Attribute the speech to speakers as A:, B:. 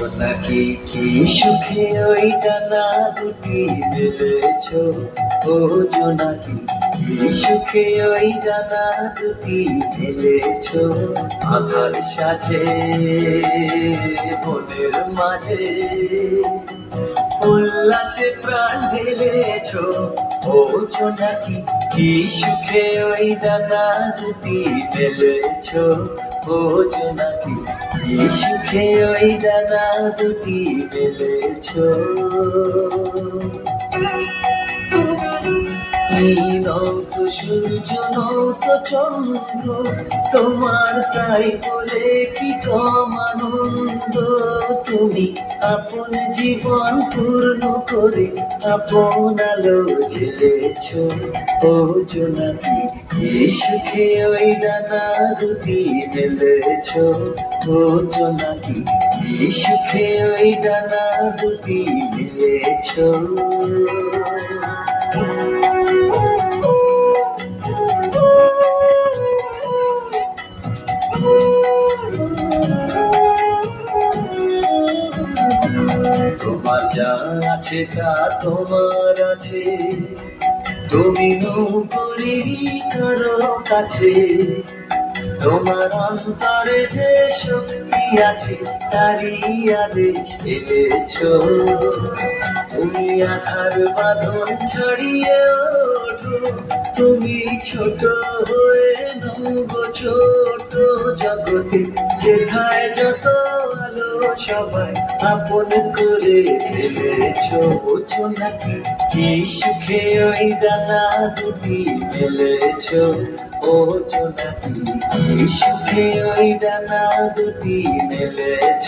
A: জোনাকি কি সুখে ওই ডানা দুটি মেলেছ? ও জোনাকি কি সুখে ওই ডানা দুটি মেলেছ? আধার সাজে, মনের মাঝে। উল্লাসে প্রাণ ঢেলেছ। ও জোনাকি কি সুখে ওই ডানা দুটি মেলেছ? ও নাকি সুখে ওই দাদা দুটি মেলেছ নত সূর্য নত চন্দ্র, তোমার তাই বলে কি কম আনন্দ তুমি আপন জীবন পূর্ণ করে আপন আলো জেলেছ ও জোনাকি, কি সুখে ওই ডানা দুটি মেলেছ। ও জোনাকি, কি সুখে ওই ডানা দুটি মেলেছ। তোমার যা আছে তা তোমার আছে। তুমি কারও কাছে। তোমার অন্তরে যে শক্তি আছে, তারই আদেশ এনেছ। তুমি আধার বাঁধন ছড়িয়ে তুমি ছোট হয়ে নৌগো ছোট জগতে, যেথায় যত সবাই আপন করে ফেলেছ বোঝো নাকি? কি সুখে ওই দানা দুটি মেলেছ, বোঝো নাকি? কি সুখে ওই দানা দুটি মেলেছ?